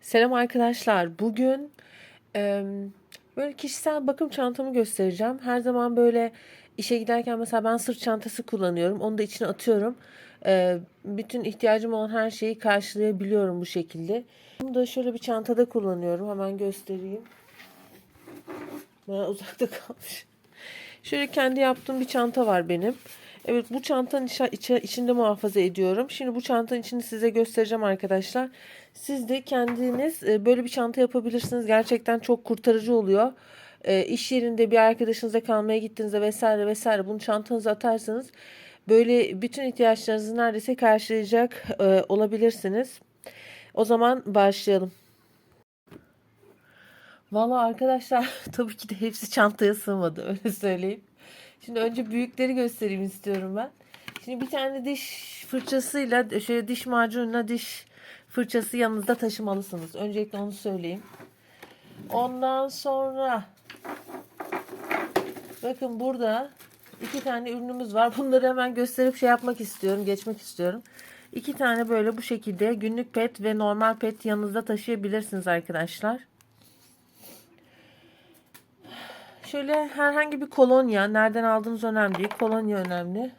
Selam arkadaşlar. Bugün e, böyle kişisel bakım çantamı göstereceğim. Her zaman böyle işe giderken mesela ben sırt çantası kullanıyorum. Onu da içine atıyorum. E, bütün ihtiyacım olan her şeyi karşılayabiliyorum bu şekilde. Bunu da şöyle bir çantada kullanıyorum. Hemen göstereyim. Bana uzakta kalmış. Şöyle kendi yaptığım bir çanta var benim. Evet bu çantanın içi, içi- içinde muhafaza ediyorum. Şimdi bu çantanın içini size göstereceğim arkadaşlar. Siz de kendiniz e, böyle bir çanta yapabilirsiniz. Gerçekten çok kurtarıcı oluyor. E, iş yerinde bir arkadaşınıza kalmaya gittiğinizde vesaire vesaire bunu çantanıza atarsanız böyle bütün ihtiyaçlarınızı neredeyse karşılayacak e, olabilirsiniz. O zaman başlayalım. Valla arkadaşlar tabii ki de hepsi çantaya sığmadı öyle söyleyeyim. Şimdi önce büyükleri göstereyim istiyorum ben. Şimdi bir tane diş fırçasıyla şöyle diş macunuyla diş fırçası yanınızda taşımalısınız. Öncelikle onu söyleyeyim. Ondan sonra bakın burada iki tane ürünümüz var. Bunları hemen gösterip şey yapmak istiyorum, geçmek istiyorum. İki tane böyle bu şekilde günlük pet ve normal pet yanınızda taşıyabilirsiniz arkadaşlar. Şöyle herhangi bir kolonya. Nereden aldığınız önemli değil. Kolonya önemli.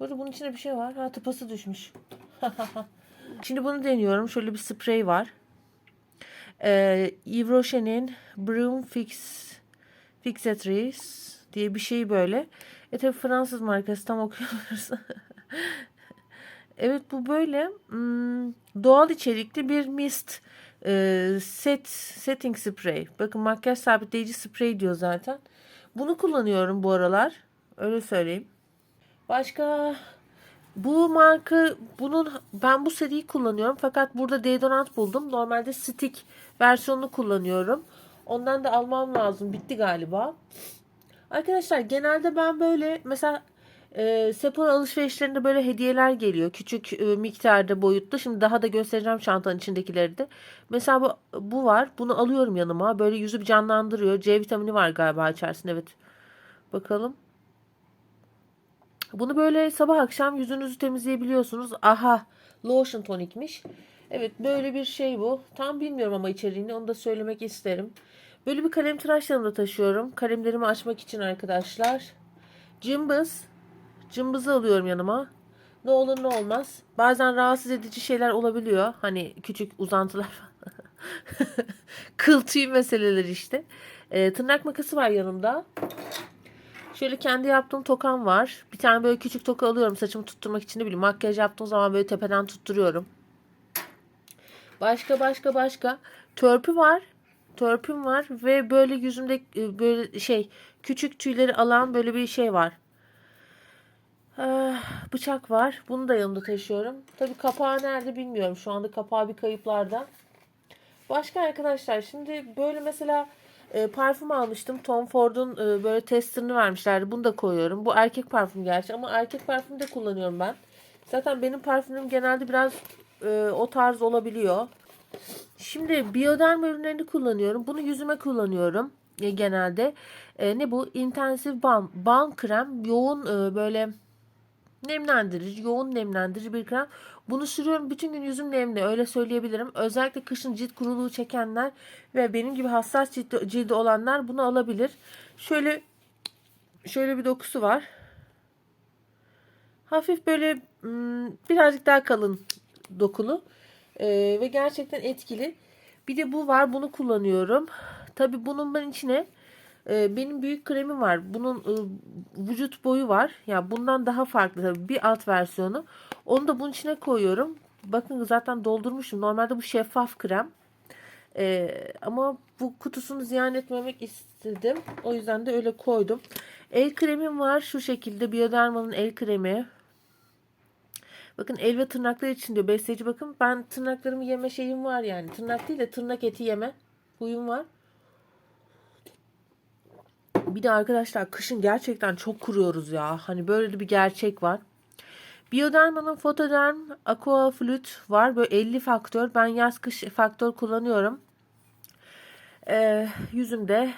Burada bunun içinde bir şey var. Ha tıpası düşmüş. Şimdi bunu deniyorum. Şöyle bir sprey var. Ee, Yves Rocher'in Broom Fix Fixatrice diye bir şey böyle. E tabi Fransız markası tam okuyamıyoruz. evet bu böyle hmm, doğal içerikli bir mist e, set setting spray. Bakın makyaj sabitleyici sprey diyor zaten. Bunu kullanıyorum bu aralar. Öyle söyleyeyim. Başka bu marka bunun ben bu seriyi kullanıyorum fakat burada deodorant buldum. Normalde stick versiyonunu kullanıyorum. Ondan da almam lazım. Bitti galiba. Arkadaşlar genelde ben böyle mesela e, Sephora alışverişlerinde böyle hediyeler geliyor. Küçük e, miktarda boyutta. Şimdi daha da göstereceğim çantanın içindekileri de. Mesela bu, bu var. Bunu alıyorum yanıma. Böyle yüzü bir canlandırıyor. C vitamini var galiba içerisinde. Evet. Bakalım. Bunu böyle sabah akşam yüzünüzü temizleyebiliyorsunuz. Aha. Lotion tonikmiş. Evet böyle bir şey bu. Tam bilmiyorum ama içeriğini onu da söylemek isterim. Böyle bir kalem tıraş yanımda taşıyorum. Kalemlerimi açmak için arkadaşlar. Cımbız. Cımbızı alıyorum yanıma. Ne olur ne olmaz. Bazen rahatsız edici şeyler olabiliyor. Hani küçük uzantılar. Kıl tüy meseleleri işte. Ee, tırnak makası var yanımda. Şöyle kendi yaptığım tokam var. Bir tane böyle küçük toka alıyorum saçımı tutturmak için ne bileyim. Makyaj yaptığım zaman böyle tepeden tutturuyorum. Başka başka başka. Törpü var. Törpüm var ve böyle yüzümde e, böyle şey küçük tüyleri alan böyle bir şey var. Ah, bıçak var. Bunu da yanımda taşıyorum. Tabii kapağı nerede bilmiyorum. Şu anda kapağı bir kayıplarda. Başka arkadaşlar şimdi böyle mesela e, parfüm almıştım. Tom Ford'un e, böyle testerını vermişlerdi. Bunu da koyuyorum. Bu erkek parfüm gerçi ama erkek parfüm de kullanıyorum ben. Zaten benim parfümüm genelde biraz e, o tarz olabiliyor. Şimdi biyoderm ürünlerini kullanıyorum. Bunu yüzüme kullanıyorum e, genelde. E, ne bu? Intensif balm. Balm krem. Yoğun e, böyle nemlendirici, yoğun nemlendirici bir krem. Bunu sürüyorum. Bütün gün yüzüm nemli. Öyle söyleyebilirim. Özellikle kışın cilt kuruluğu çekenler ve benim gibi hassas cildi, cildi olanlar bunu alabilir. Şöyle şöyle bir dokusu var. Hafif böyle hmm, birazcık daha kalın dokulu. Ee, ve gerçekten etkili. Bir de bu var. Bunu kullanıyorum. Tabi bunun ben içine e, benim büyük kremim var. Bunun e, vücut boyu var. Ya yani bundan daha farklı tabii bir alt versiyonu. Onu da bunun içine koyuyorum. Bakın zaten doldurmuşum. Normalde bu şeffaf krem. E, ama bu kutusunu ziyan etmemek istedim. O yüzden de öyle koydum. El kremim var. Şu şekilde Bioderma'nın el kremi. Bakın el ve tırnaklar için diyor besleyici bakın. Ben tırnaklarımı yeme şeyim var yani. Tırnak değil de tırnak eti yeme huyum var. Bir de arkadaşlar kışın gerçekten çok kuruyoruz ya. Hani böyle bir gerçek var. Bioderma'nın Photoderm Aqua Flute var. Böyle 50 faktör. Ben yaz kış faktör kullanıyorum. Ee, yüzümde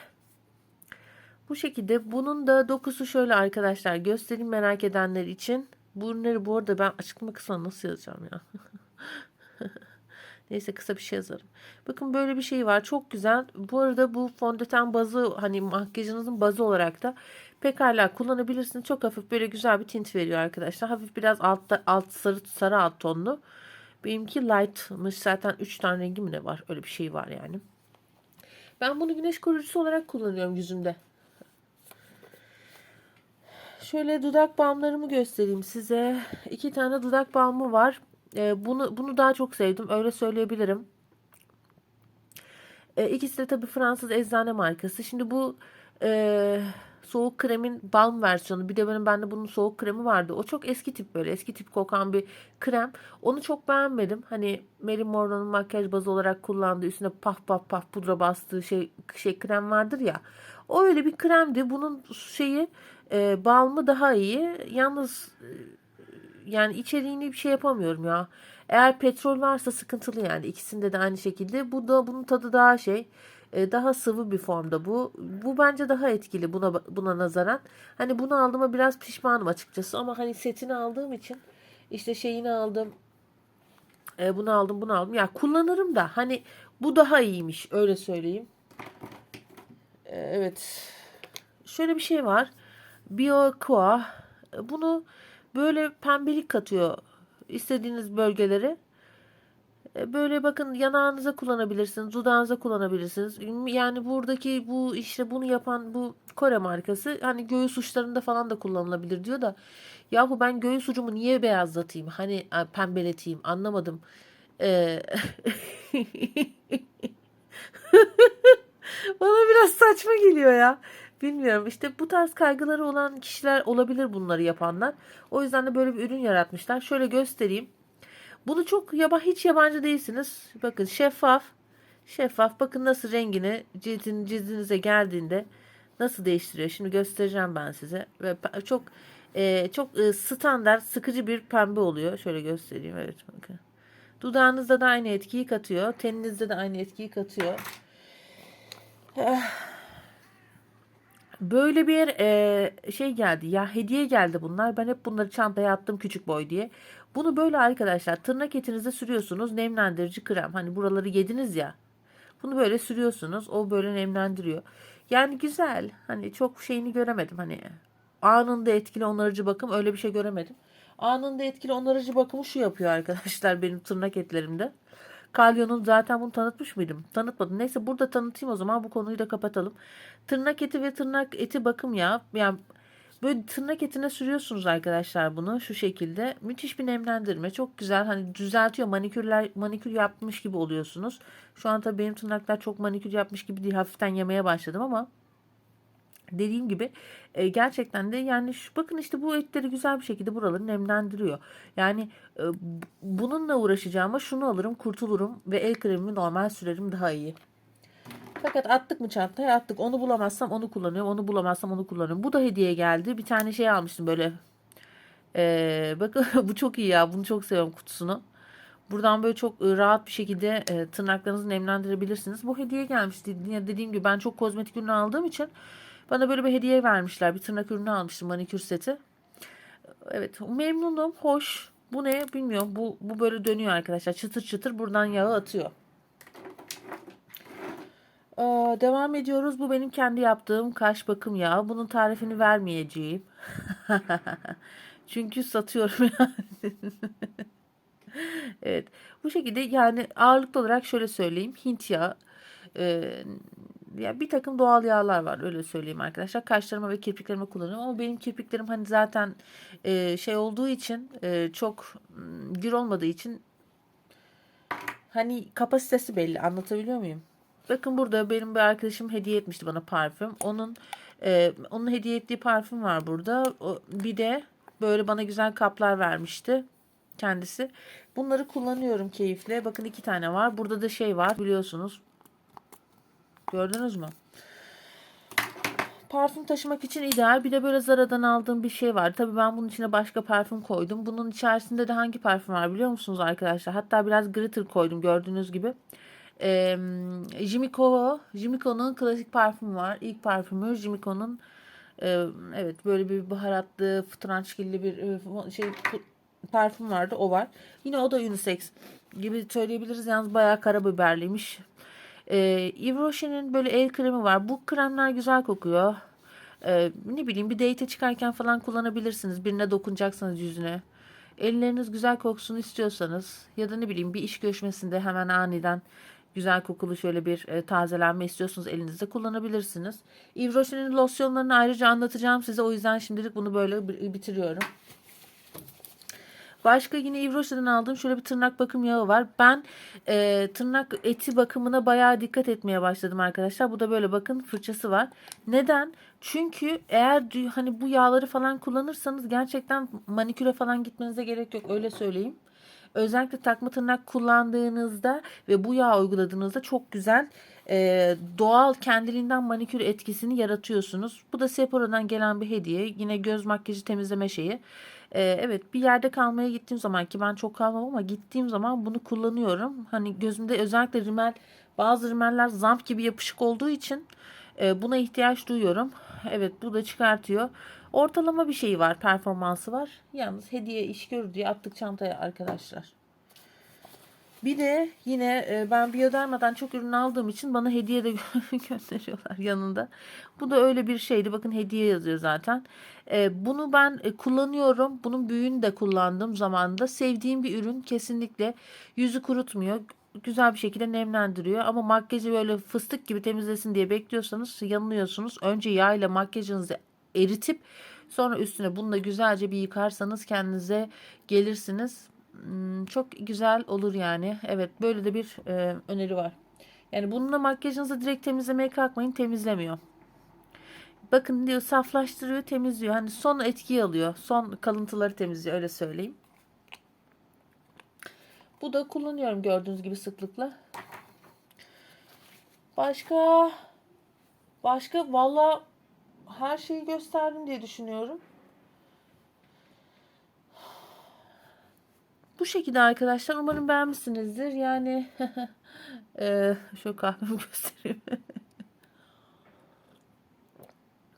bu şekilde. Bunun da dokusu şöyle arkadaşlar. Göstereyim merak edenler için. Bu ürünleri bu arada ben açıklama kısmına nasıl yazacağım ya? Neyse kısa bir şey yazarım. Bakın böyle bir şey var. Çok güzel. Bu arada bu fondöten bazı hani makyajınızın bazı olarak da pekala kullanabilirsiniz. Çok hafif böyle güzel bir tint veriyor arkadaşlar. Hafif biraz altta alt sarı sarı alt tonlu. Benimki light'mış. Zaten 3 tane rengi mi ne var? Öyle bir şey var yani. Ben bunu güneş koruyucusu olarak kullanıyorum yüzümde. Şöyle dudak balmlarımı göstereyim size. İki tane dudak balmı var. Ee, bunu bunu daha çok sevdim. Öyle söyleyebilirim. Ee, ikisi de tabii Fransız eczane markası. Şimdi bu e, soğuk kremin balm versiyonu. Bir de benim bende bunun soğuk kremi vardı. O çok eski tip böyle. Eski tip kokan bir krem. Onu çok beğenmedim. Hani Marilyn Monroe'nun makyaj bazı olarak kullandığı üstüne paf paf paf pudra bastığı şey şey krem vardır ya. O öyle bir kremdi. Bunun şeyi e, balmı daha iyi. Yalnız e, yani içeriğini bir şey yapamıyorum ya. Eğer petrol varsa sıkıntılı yani. İkisinde de aynı şekilde. Bu da bunun tadı daha şey e, daha sıvı bir formda bu. Bu bence daha etkili buna buna nazaran. Hani bunu aldığıma biraz pişmanım açıkçası ama hani setini aldığım için işte şeyini aldım. E, bunu aldım, bunu aldım. Ya kullanırım da hani bu daha iyiymiş öyle söyleyeyim. E, evet. Şöyle bir şey var. BioQua bunu böyle pembelik katıyor istediğiniz bölgeleri. E, Böyle bakın yanağınıza kullanabilirsiniz, dudağınıza kullanabilirsiniz. Yani buradaki bu işte bunu yapan bu Kore markası hani göğüs uçlarında falan da kullanılabilir diyor da yahu ben göğüs ucumu niye beyazlatayım? Hani pembeleteyim anlamadım. Ee, Bana biraz saçma geliyor ya. Bilmiyorum işte bu tarz kaygıları olan kişiler olabilir bunları yapanlar. O yüzden de böyle bir ürün yaratmışlar. Şöyle göstereyim. Bunu çok yaba hiç yabancı değilsiniz. Bakın şeffaf. Şeffaf. Bakın nasıl rengini cildin, cildinize geldiğinde nasıl değiştiriyor. Şimdi göstereceğim ben size. Ve çok e, çok e, standart sıkıcı bir pembe oluyor. Şöyle göstereyim. Evet bakın. Dudağınızda da aynı etkiyi katıyor. Teninizde de aynı etkiyi katıyor. Böyle bir e, şey geldi ya hediye geldi bunlar. Ben hep bunları çantaya attım küçük boy diye. Bunu böyle arkadaşlar tırnak etinize sürüyorsunuz. Nemlendirici krem. Hani buraları yediniz ya. Bunu böyle sürüyorsunuz. O böyle nemlendiriyor. Yani güzel. Hani çok şeyini göremedim. Hani anında etkili onarıcı bakım öyle bir şey göremedim. Anında etkili onarıcı bakımı şu yapıyor arkadaşlar benim tırnak etlerimde. Kalyon'un zaten bunu tanıtmış mıydım? Tanıtmadım. Neyse burada tanıtayım o zaman bu konuyu da kapatalım. Tırnak eti ve tırnak eti bakım ya. Yani böyle tırnak etine sürüyorsunuz arkadaşlar bunu şu şekilde. Müthiş bir nemlendirme. Çok güzel. Hani düzeltiyor. Manikürler manikür yapmış gibi oluyorsunuz. Şu an tabii benim tırnaklar çok manikür yapmış gibi değil. Hafiften yemeye başladım ama Dediğim gibi e, gerçekten de yani şu, bakın işte bu etleri güzel bir şekilde buraları nemlendiriyor. Yani e, bununla uğraşacağıma şunu alırım kurtulurum ve el kremimi normal sürerim daha iyi. Fakat attık mı çantaya attık. Onu bulamazsam onu kullanıyorum. Onu bulamazsam onu kullanıyorum. Bu da hediye geldi. Bir tane şey almıştım böyle. E, bakın bu çok iyi ya. Bunu çok seviyorum kutusunu. Buradan böyle çok e, rahat bir şekilde e, tırnaklarınızı nemlendirebilirsiniz. Bu hediye gelmişti. Dediğim gibi ben çok kozmetik ürünü aldığım için bana böyle bir hediye vermişler. Bir tırnak ürünü almıştım manikür seti. Evet memnunum. Hoş. Bu ne bilmiyorum. Bu, bu böyle dönüyor arkadaşlar. Çıtır çıtır buradan yağı atıyor. Aa, devam ediyoruz. Bu benim kendi yaptığım kaş bakım yağı. Bunun tarifini vermeyeceğim. Çünkü satıyorum yani. Evet. Bu şekilde yani ağırlıklı olarak şöyle söyleyeyim. Hint yağı. e, ya bir takım doğal yağlar var öyle söyleyeyim arkadaşlar. Kaşlarıma ve kirpiklerime kullanıyorum ama benim kirpiklerim hani zaten e, şey olduğu için e, çok gür olmadığı için hani kapasitesi belli anlatabiliyor muyum? Bakın burada benim bir arkadaşım hediye etmişti bana parfüm. Onun e, onun hediye ettiği parfüm var burada. O, bir de böyle bana güzel kaplar vermişti kendisi. Bunları kullanıyorum keyifle. Bakın iki tane var. Burada da şey var biliyorsunuz. Gördünüz mü? Parfüm taşımak için ideal. Bir de böyle Zara'dan aldığım bir şey var. Tabii ben bunun içine başka parfüm koydum. Bunun içerisinde de hangi parfüm var biliyor musunuz arkadaşlar? Hatta biraz glitter koydum gördüğünüz gibi. Ee, Jimiko, Jimiko'nun klasik parfümü var. İlk parfümü Jimiko'nun e, evet böyle bir baharatlı, fıtrançgilli bir e, şey parfüm vardı. O var. Yine o da unisex. gibi söyleyebiliriz. Yalnız bayağı karabiberliymiş. Ee, Yves Rocher'in böyle el kremi var. Bu kremler güzel kokuyor. Ee, ne bileyim bir date çıkarken falan kullanabilirsiniz. Birine dokunacaksınız yüzüne. Elleriniz güzel koksun istiyorsanız ya da ne bileyim bir iş görüşmesinde hemen aniden güzel kokulu şöyle bir e, tazelenme istiyorsanız elinizde kullanabilirsiniz. Yves Rocher'in losyonlarını ayrıca anlatacağım size. O yüzden şimdilik bunu böyle bi- bitiriyorum. Başka yine Rocher'den aldığım şöyle bir tırnak bakım yağı var. Ben e, tırnak eti bakımına bayağı dikkat etmeye başladım arkadaşlar. Bu da böyle bakın fırçası var. Neden? Çünkü eğer hani bu yağları falan kullanırsanız gerçekten maniküre falan gitmenize gerek yok. Öyle söyleyeyim. Özellikle takma tırnak kullandığınızda ve bu yağ uyguladığınızda çok güzel e, doğal kendiliğinden manikür etkisini yaratıyorsunuz. Bu da Sephora'dan gelen bir hediye. Yine göz makyajı temizleme şeyi. E, evet bir yerde kalmaya gittiğim zaman ki ben çok kalmam ama gittiğim zaman bunu kullanıyorum. Hani gözümde özellikle rimel bazı rimeller zamp gibi yapışık olduğu için e, buna ihtiyaç duyuyorum. Evet bu da çıkartıyor. Ortalama bir şey var, performansı var. Yalnız hediye iş görür diye attık çantaya arkadaşlar. Bir de yine e, ben Bioderma'dan çok ürün aldığım için bana hediye de gönderiyorlar yanında. Bu da öyle bir şeydi. Bakın hediye yazıyor zaten. E, Bunu ben e, kullanıyorum. Bunun büyüğünü de kullandığım zamanında sevdiğim bir ürün kesinlikle yüzü kurutmuyor. Güzel bir şekilde nemlendiriyor ama makyajı böyle fıstık gibi temizlesin diye bekliyorsanız yanılıyorsunuz. Önce yağ ile makyajınızı eritip sonra üstüne bunu da güzelce bir yıkarsanız kendinize gelirsiniz. Hmm, Çok güzel olur yani. Evet böyle de bir e, öneri var. Yani bununla makyajınızı direkt temizlemeye kalkmayın temizlemiyor. Bakın diyor saflaştırıyor temizliyor. Hani son etkiyi alıyor. Son kalıntıları temizliyor öyle söyleyeyim. Bu da kullanıyorum gördüğünüz gibi sıklıkla. Başka başka valla her şeyi gösterdim diye düşünüyorum. Bu şekilde arkadaşlar. Umarım beğenmişsinizdir. Yani eee şu kahvemi göstereyim.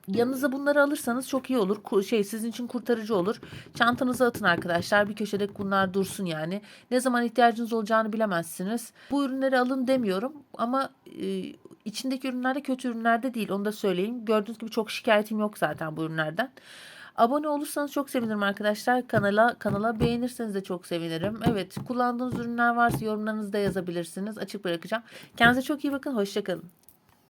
Yanınıza bunları alırsanız çok iyi olur. Şey sizin için kurtarıcı olur. Çantanıza atın arkadaşlar. Bir köşede bunlar dursun yani. Ne zaman ihtiyacınız olacağını bilemezsiniz. Bu ürünleri alın demiyorum ama e, içindeki ürünler de kötü ürünler de değil. Onu da söyleyeyim. Gördüğünüz gibi çok şikayetim yok zaten bu ürünlerden. Abone olursanız çok sevinirim arkadaşlar. Kanala kanala beğenirseniz de çok sevinirim. Evet, kullandığınız ürünler varsa yorumlarınızı da yazabilirsiniz. Açık bırakacağım. Kendinize çok iyi bakın. Hoşçakalın.